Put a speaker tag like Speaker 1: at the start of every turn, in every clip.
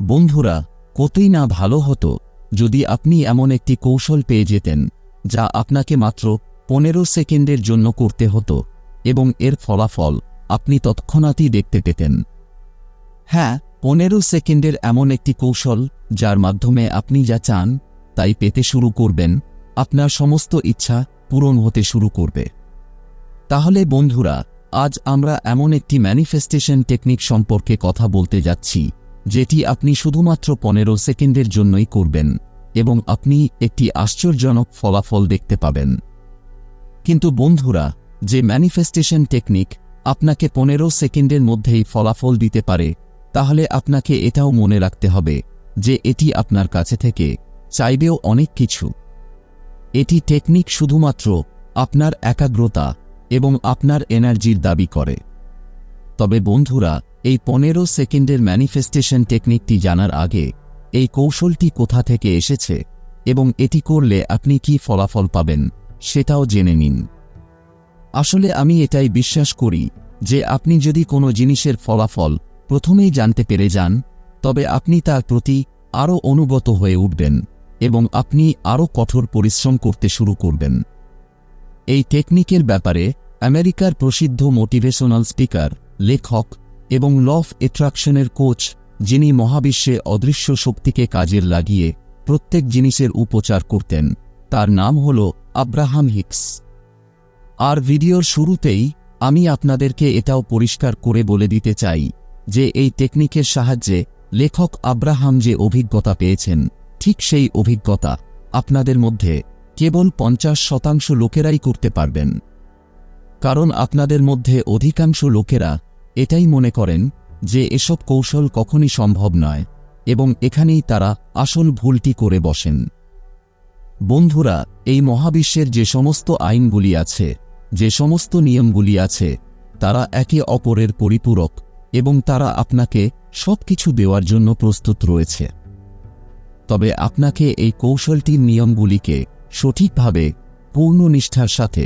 Speaker 1: বন্ধুরা, কতই না ভালো হতো যদি আপনি এমন একটি কৌশল পেয়ে যেতেন, যা আপনাকে মাত্র পনেরো সেকেন্ডের জন্য করতে হতো এবং এর ফলাফল আপনি তৎক্ষণাৎই দেখতে পেতেন। হ্যাঁ পনেরো সেকেন্ডের এমন একটি কৌশল যার মাধ্যমে আপনি যা চান তাই পেতে শুরু করবেন, আপনার সমস্ত ইচ্ছা পূরণ হতে শুরু করবে। তাহলে বন্ধুরা, আজ আমরা এমন একটি ম্যানিফেস্টেশন টেকনিক সম্পর্কে কথা বলতে যাচ্ছি। যেটি আপনি শুধুমাত্র পনেরো সেকেন্ডের জন্যই করবেন, এবং আপনি একটি আশ্চর্যজনক ফলাফল দেখতে পাবেন। কিন্তু বন্ধুরা, যে ম্যানিফেস্টেশন টেকনিক আপনাকে পনেরো সেকেন্ডের মধ্যেই ফলাফল দিতে পারে, তাহলে আপনাকে এটাও মনে রাখতে হবে যে এটি আপনার কাছে থেকে চাইবেও অনেক কিছু। এটি টেকনিক শুধুমাত্র আপনার একাগ্রতা এবং আপনার এনার্জির দাবি করে। তবে বন্ধুরা এই পনেরো সেকেন্ডের ম্যানিফেস্টেশন টেকনিকটি জানার আগে, এই কৌশলটি কোথা থেকে এসেছে এবং এটি করলে আপনি কি ফলাফল পাবেন, সেটাও জেনে নিন। আসলে আমি এটাই বিশ্বাস করি যে আপনি যদি কোনো জিনিসের ফলাফল প্রথমেই জানতে পেরে যান, তবে আপনি তার প্রতি আরও অনুগত হয়ে উঠবেন এবং আপনি আরও কঠোর পরিশ্রম করতে শুরু করবেন। এই টেকনিকের ব্যাপারে আমেরিকার প্রসিদ্ধ মোটিভেশনাল স্পিকার, লেখক এবং লফ এট্রাকশনের কোচ যিনি মহাবিশ্বে অদৃশ্য শক্তিকে কাজের লাগিয়ে প্রত্যেক জিনিসের উপচার করতেন, তার নাম হল আব্রাহাম হিক্স। আর ভিডিওর শুরুতেই আমি আপনাদেরকে এটাও পরিষ্কার করে বলে দিতে চাই যে এই টেকনিকের সাহায্যে লেখক আব্রাহাম যে অভিজ্ঞতা পেয়েছেন, ঠিক সেই অভিজ্ঞতা আপনাদের মধ্যে কেবল পঞ্চাশ শতাংশ লোকেরাই করতে পারবেন। কারণ আপনাদের মধ্যে অধিকাংশ লোকেরা এটাই মনে করেন যে এসব কৌশল কখনই সম্ভব নয় এবং এখানেই তারা আসল ভুলটি করে বসেন। বন্ধুরা, এই মহাবিশ্বের যে সমস্ত আইনগুলি আছে, যে সমস্ত নিয়মগুলি আছে, তারা একে অপরের পরিপূরক এবং তারা আপনাকে সব কিছু দেওয়ার জন্য প্রস্তুত রয়েছে। তবে আপনাকে এই কৌশলটির নিয়মগুলিকে সঠিকভাবে পূর্ণ নিষ্ঠার সাথে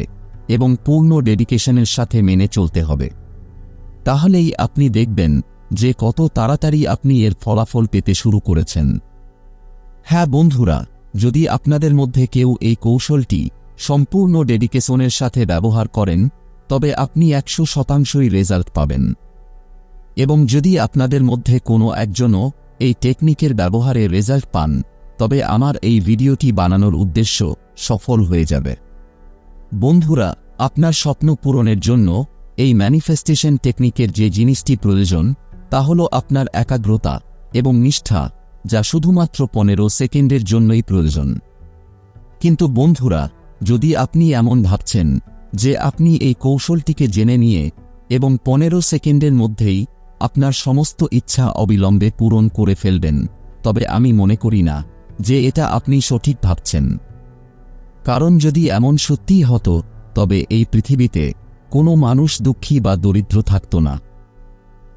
Speaker 1: এবং পূর্ণ ডেডিকেশনের সাথে মেনে চলতে হবে। তাহলেই আপনি দেখবেন যে কত তাড়াতাড়ি আপনি এর ফলাফল পেতে শুরু করেছেন। হ্যাঁ বন্ধুরা, যদি আপনাদের মধ্যে কেউ এই কৌশলটি সম্পূর্ণ ডেডিকেশনের সাথে ব্যবহার করেন, তবে আপনি একশো শতাংশই রেজাল্ট পাবেন। এবং যদি আপনাদের মধ্যে কোনো একজনও এই টেকনিকের ব্যবহারে রেজাল্ট পান, তবে আমার এই ভিডিওটি বানানোর উদ্দেশ্য সফল হয়ে যাবে। বন্ধুরা, আপনার স্বপ্ন পূরণের জন্য এই ম্যানিফেস্টেশন টেকনিকের যে জিনিসটি প্রয়োজন, তা হল আপনার একাগ্রতা এবং নিষ্ঠা, যা শুধুমাত্র পনেরো সেকেন্ডের জন্যই প্রয়োজন। কিন্তু বন্ধুরা, যদি আপনি এমন ভাবছেন যে আপনি এই কৌশলটিকে জেনে নিয়ে এবং পনেরো সেকেন্ডের মধ্যেই আপনার সমস্ত ইচ্ছা অবিলম্বে পূরণ করে ফেলবেন, তবে আমি মনে করি না যে এটা আপনি সঠিক ভাবছেন। কারণ যদি এমন সত্যিই হতো, তবে এই পৃথিবীতে কোনো মানুষ দুঃখী বা দরিদ্র থাকত না।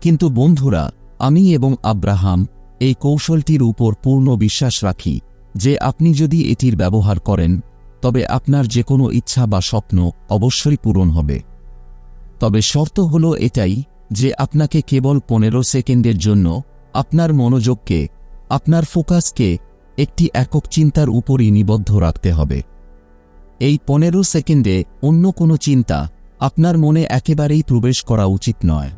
Speaker 1: কিন্তু বন্ধুরা, আমি এবং আব্রাহাম এই কৌশলটির উপর পূর্ণ বিশ্বাস রাখি যে আপনি যদি এটির ব্যবহার করেন, তবে আপনার যে কোনো ইচ্ছা বা স্বপ্ন অবশ্যই পূরণ হবে। তবে শর্ত হল এটাই যে আপনাকে কেবল পনেরো সেকেন্ডের জন্য আপনার মনোযোগকে, আপনার ফোকাসকে একটি একক চিন্তার উপরই নিবদ্ধ রাখতে হবে। এই পনেরো সেকেন্ডে অন্য কোনো চিন্তা আপনার মনে একেবারেই প্রবেশ করা উচিত নয়।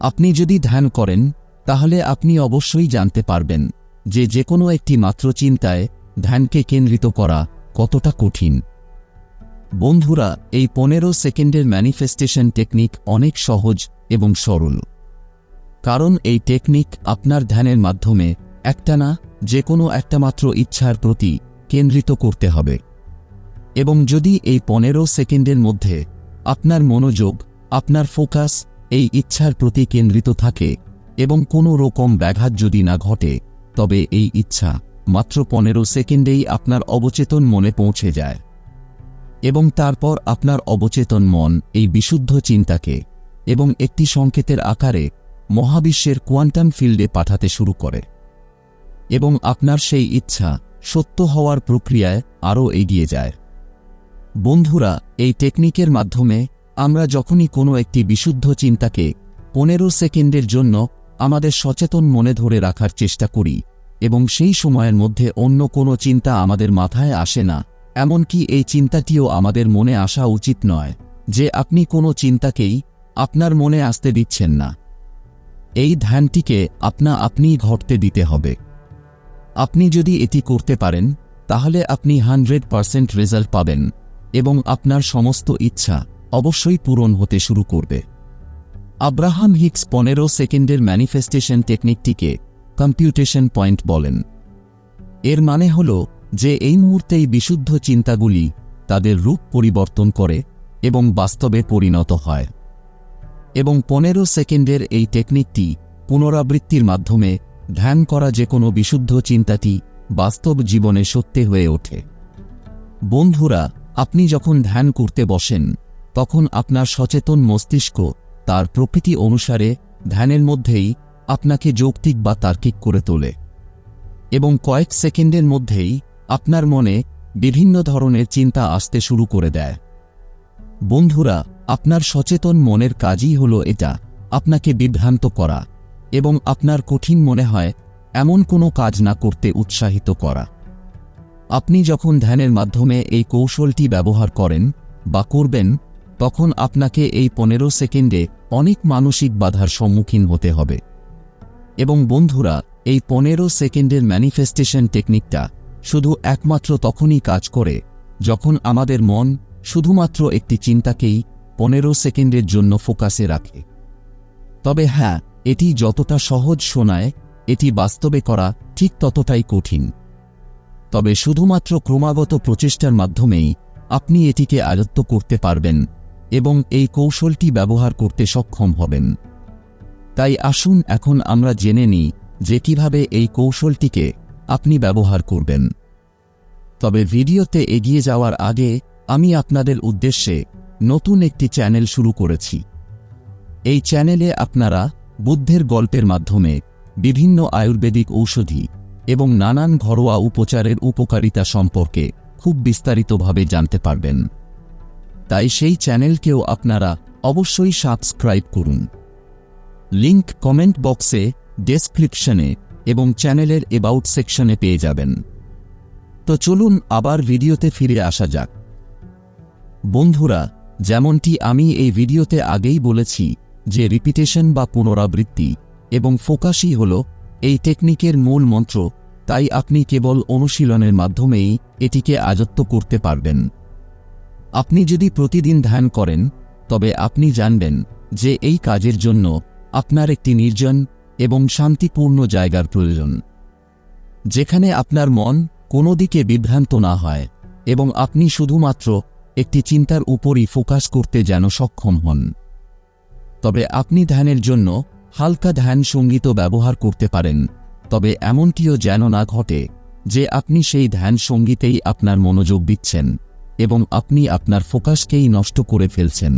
Speaker 1: আপনি যদি ধ্যান করেন, তাহলে আপনি অবশ্যই জানতে পারবেন যে যে কোনো একটি মাত্র চিন্তায় ধ্যানকে কেন্দ্রিত করা কতটা কঠিন। বন্ধুরা, এই পনেরো সেকেন্ডের ম্যানিফেস্টেশন টেকনিক অনেক সহজ এবং সরল। কারণ এই টেকনিক আপনার ধ্যানের মাধ্যমে একটানা যে কোনো একটা মাত্র ইচ্ছার প্রতি কেন্দ্রিত করতে হবে। এবং যদি এই পনেরো সেকেন্ডের মধ্যে আপনার মনোযোগ, আপনার ফোকাস, এই ইচ্ছার প্রতি কেন্দ্রিত থাকে এবং কোনো রকম ব্যাঘাত যদি না ঘটে, তবে এই ইচ্ছা মাত্র পনেরো সেকেন্ডেই আপনার অবচেতন মনে পৌঁছে যায়। এবং তারপর আপনার অবচেতন মন এই বিশুদ্ধ চিন্তাকে এবং একটি সংকেতের আকারে মহাবিশ্বের কোয়ান্টাম ফিল্ডে পাঠাতে শুরু করে। এবং আপনার সেই ইচ্ছা সত্য হওয়ার প্রক্রিয়ায় আরও এগিয়ে যায়। বন্ধুরা, এই টেকনিকের মাধ্যমে আমরা যখনই কোনো একটি বিশুদ্ধ চিন্তাকে পনেরো সেকেন্ডের জন্য আমাদের সচেতন মনে ধরে রাখার চেষ্টা করি এবং সেই সময়ের মধ্যে অন্য কোনো চিন্তা আমাদের মাথায় আসে না, এমনকি এই চিন্তাটিও আমাদের মনে আসা উচিত নয় যে আপনি কোনো চিন্তাকেই আপনার মনে আসতে দিচ্ছেন না। এই ধ্যানটিকে আপনা আপনিই ঘটতে দিতে হবে। আপনি যদি এটি করতে পারেন, তাহলে আপনি হান্ড্রেড পারসেন্ট রেজাল্ট পাবেন। এবং আপনার সমস্ত ইচ্ছা অবশ্যই পূরণ হতে শুরু করবে। আব্রাহাম হিক্স পনেরো সেকেন্ডের ম্যানিফেস্টেশন টেকনিকটিকে কম্পিউটেশন পয়েন্ট বলেন। এর মানে হল যে এই মুহূর্তেই বিশুদ্ধ চিন্তাগুলি তাদের রূপ পরিবর্তন করে এবং বাস্তবে পরিণত হয়। এবং পনেরো সেকেন্ডের এই টেকনিকটি পুনরাবৃত্তির মাধ্যমে ধ্যান করা যে কোনো বিশুদ্ধ চিন্তাটি বাস্তব জীবনে সত্যি হয়ে ওঠে। বন্ধুরা আপনি যখন ধ্যান করতে বসেন, তখন আপনার সচেতন মস্তিষ্ক তার প্রকৃতি অনুসারে ধ্যানের মধ্যেই আপনাকে যৌক্তিক বা তার্কিক করে তোলে এবং কয়েক সেকেন্ডের মধ্যেই আপনার মনে বিভিন্ন ধরনের চিন্তা আসতে শুরু করে দেয়। বন্ধুরা, আপনার সচেতন মনের কাজই হল এটা, আপনাকে বিভ্রান্ত করা এবং আপনার কঠিন মনে হয় এমন কোনো কাজ না করতে উৎসাহিত করা। আপনি যখন ধ্যানের মাধ্যমে এই কৌশলটি ব্যবহার করেন বা করবেন, তখন আপনাকে এই পনেরো সেকেন্ডে অনেক মানসিক বাধার সম্মুখীন হতে হবে। এবং বন্ধুরা, এই পনেরো সেকেন্ডের ম্যানিফেস্টেশন টেকনিকটা শুধু একমাত্র তখনই কাজ করে যখন আমাদের মন শুধুমাত্র একটি চিন্তাকেই পনেরো সেকেন্ডের জন্য ফোকাসে রাখে। তবে হ্যাঁ এটি যতটা সহজ শোনায়, এটি বাস্তবে করা ঠিক ততটাই কঠিন। তবে শুধুমাত্র ক্রমাগত প্রচেষ্টার মাধ্যমেই আপনি এটিকে আয়ত্ত করতে পারবেন এবং এই কৌশলটি ব্যবহার করতে সক্ষম হবেন। তাই আসুন এখন আমরা জেনে নিই যে কীভাবে এই কৌশলটিকে আপনি ব্যবহার করবেন। তবে ভিডিওতে এগিয়ে যাওয়ার আগে আমি আপনাদের উদ্দেশ্যে নতুন একটি চ্যানেল শুরু করেছি। এই চ্যানেলে আপনারা বুদ্ধের গল্পের মাধ্যমে বিভিন্ন আয়ুর্বেদিক ঔষধি এবং নানান ঘরোয়া উপচারের উপকারিতা সম্পর্কে খুব বিস্তারিতভাবে জানতে পারবেন। তাই সেই চ্যানেলকেও আপনারা অবশ্যই সাবস্ক্রাইব করুন। লিংক কমেন্ট বক্সে, ডেসক্রিপশনে এবং চ্যানেলের এবাউট সেকশনে পেয়ে যাবেন। তো চলুন আবার ভিডিওতে ফিরে আসা যাক। বন্ধুরা, যেমনটি আমি এই ভিডিওতে আগেই বলেছি যে রিপিটেশন বা পুনরাবৃত্তি এবং ফোকাসই হল এই টেকনিকের মূল মন্ত্র, তাই আপনি কেবল অনুশীলনের মাধ্যমেই এটিকে আয়ত্ত করতে পারবেন। আপনি যদি প্রতিদিন ধ্যান করেন, তবে আপনি জানবেন যে এই কাজের জন্য আপনার একটি নির্জন এবং শান্তিপূর্ণ জায়গার প্রয়োজন। যেখানে আপনার মন কোনো দিকে বিভ্রান্ত না হয় এবং আপনি শুধুমাত্র একটি চিন্তার উপরই ফোকাস করতে যেন সক্ষম হন। তবে আপনি ধ্যানের জন্য হালকা ধ্যান সংগীত ব্যবহার করতে পারেন, তবে এমনটিও যেন না ঘটে যে আপনি সেই ধ্যান সঙ্গীতেই আপনার মনোযোগ দিচ্ছেন এবং আপনি আপনার ফোকাসকেই নষ্ট করে ফেলছেন।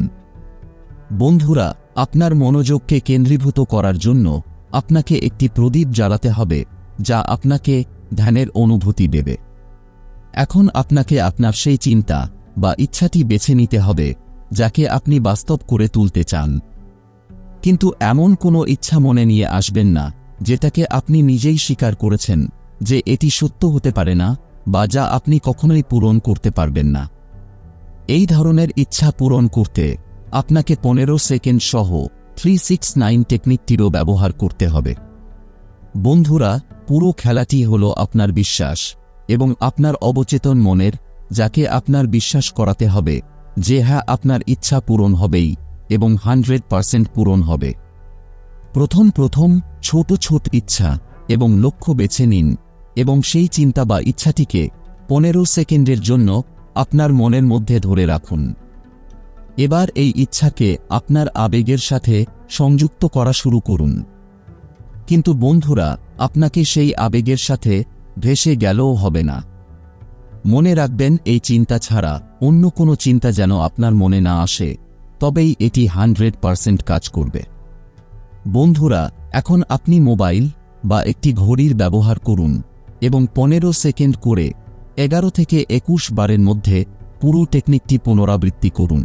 Speaker 1: বন্ধুরা, আপনার মনোযোগকে কেন্দ্রীভূত করার জন্য আপনাকে একটি প্রদীপ জ্বালাতে হবে, যা আপনাকে ধ্যানের অনুভূতি দেবে। এখন আপনাকে আপনার সেই চিন্তা বা ইচ্ছাটি বেছে নিতে হবে, যাকে আপনি বাস্তব করে তুলতে চান। কিন্তু এমন কোনো ইচ্ছা মনে নিয়ে আসবেন না, যেটাকে আপনি নিজেই স্বীকার করেছেন, যে এটি সত্য হতে পারে না, বা যা আপনি কখনোই পূরণ করতে পারবেন না। এই ধরনের ইচ্ছা পূরণ করতে আপনাকে পনেরো সেকেন্ড সহ থ্রি সিক্স নাইন টেকনিকটিরও ব্যবহার করতে হবে। বন্ধুরা, পুরো খেলাটি হল আপনার বিশ্বাস এবং আপনার অবচেতন মনের, যাকে আপনার বিশ্বাস করাতে হবে, যে হ্যাঁ আপনার ইচ্ছা পূরণ হবেই। এবং হান্ড্রেড পারসেন্ট পূরণ হবে। প্রথম প্রথম ছোট ছোট ইচ্ছা এবং লক্ষ্য বেছে নিন এবং সেই চিন্তা বা ইচ্ছাটিকে পনেরো সেকেন্ডের জন্য আপনার মনের মধ্যে ধরে রাখুন। এবার এই ইচ্ছাকে আপনার আবেগের সাথে সংযুক্ত করা শুরু করুন। কিন্তু বন্ধুরা, আপনাকে সেই আবেগের সাথে ভেসে গেলেও হবে না। মনে রাখবেন এই চিন্তা ছাড়া অন্য কোনো চিন্তা যেন আপনার মনে না আসে। তবেই এটি হান্ড্রেড পারসেন্ট কাজ করবে। বন্ধুরা, এখন আপনি মোবাইল বা একটি ঘড়ির ব্যবহার করুন এবং পনেরো সেকেন্ড করে এগারো থেকে একুশ বারের মধ্যে পুরো টেকনিকটি পুনরাবৃত্তি করুন।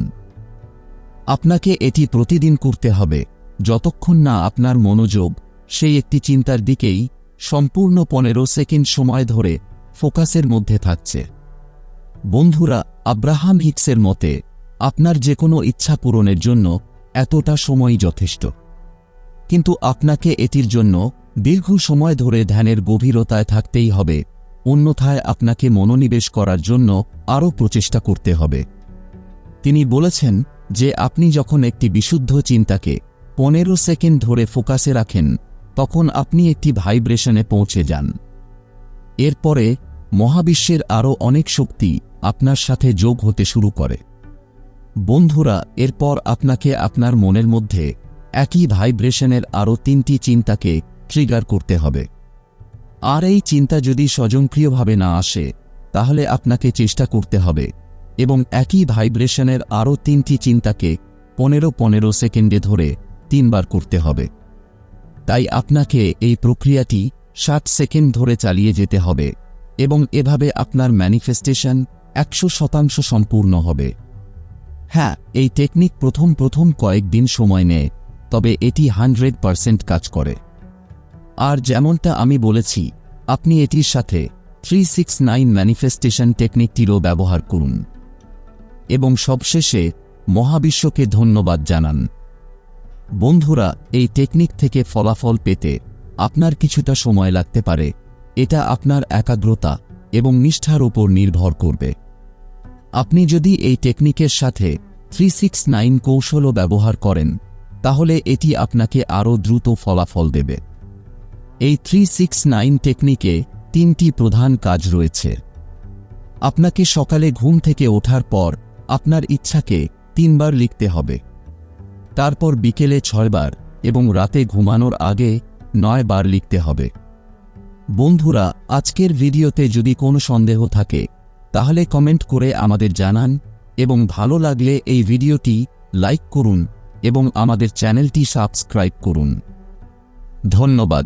Speaker 1: আপনাকে এটি প্রতিদিন করতে হবে, যতক্ষণ না আপনার মনোযোগ সেই একটি চিন্তার দিকেই সম্পূর্ণ পনেরো সেকেন্ড সময় ধরে ফোকাসের মধ্যে থাকছে। বন্ধুরা, আব্রাহাম হিক্সের মতে আপনার যে কোনো ইচ্ছা পূরণের জন্য এতটা সময় যথেষ্ট। কিন্তু আপনাকে এটির জন্য দীর্ঘ সময় ধরে ধ্যানের গভীরতায় থাকতেই হবে, অন্যথায় আপনাকে মনোনিবেশ করার জন্য আরও প্রচেষ্টা করতে হবে। তিনি বলেছেন যে আপনি যখন একটি বিশুদ্ধ চিন্তাকে পনেরো সেকেন্ড ধরে ফোকাসে রাখেন, তখন আপনি একটি ভাইব্রেশনে পৌঁছে যান। এরপরে মহাবিশ্বের আরও অনেক শক্তি আপনার সাথে যোগ হতে শুরু করে। বন্ধুরা, এরপর আপনাকে আপনার মনের মধ্যে একই ভাইব্রেশনের আরও তিনটি চিন্তাকে ট্রিগার করতে হবে। আর এই চিন্তা যদি স্বজনক্রিয়ভাবে না আসে, তাহলে আপনাকে চেষ্টা করতে হবে এবং একই ভাইব্রেশনের আরও তিনটি চিন্তাকে পনেরো পনেরো সেকেন্ডে ধরে তিনবার করতে হবে। তাই আপনাকে এই প্রক্রিয়াটি ষাট সেকেন্ড ধরে চালিয়ে যেতে হবে এবং এভাবে আপনার ম্যানিফেস্টেশন একশো শতাংশ সম্পূর্ণ হবে। হ্যাঁ এই টেকনিক প্রথম প্রথম কয়েকদিন সময় নেয়, তবে এটি হান্ড্রেড পারসেন্ট কাজ করে। আর যেমনটা আমি বলেছি, আপনি এটির সাথে থ্রি সিক্স নাইন ম্যানিফেস্টেশন টেকনিকটিরও ব্যবহার করুন। এবং সবশেষে মহাবিশ্বকে ধন্যবাদ জানান। বন্ধুরা, এই টেকনিক থেকে ফলাফল পেতে আপনার কিছুটা সময় লাগতে পারে। এটা আপনার একাগ্রতা এবং নিষ্ঠার উপর নির্ভর করবে। আপনি যদি এই টেকনিকের সাথে থ্রি সিক্স নাইন কৌশলও ব্যবহার করেন, তাহলে এটি আপনাকে আরও দ্রুত ফলাফল দেবে। এই থ্রি সিক্স নাইন টেকনিকে তিনটি প্রধান কাজ রয়েছে। আপনাকে সকালে ঘুম থেকে ওঠার পর আপনার ইচ্ছাকে তিনবার লিখতে হবে। তারপর বিকেলে ছয়বার এবং রাতে ঘুমানোর আগে নয় বার লিখতে হবে। বন্ধুরা, আজকের ভিডিওতে যদি কোনো সন্দেহ থাকে তাহলে কমেন্ট করে আমাদের জানান এবং ভালো লাগলে এই ভিডিওটি লাইক করুন এবং আমাদের চ্যানেলটি সাবস্ক্রাইব করুন। ধন্যবাদ।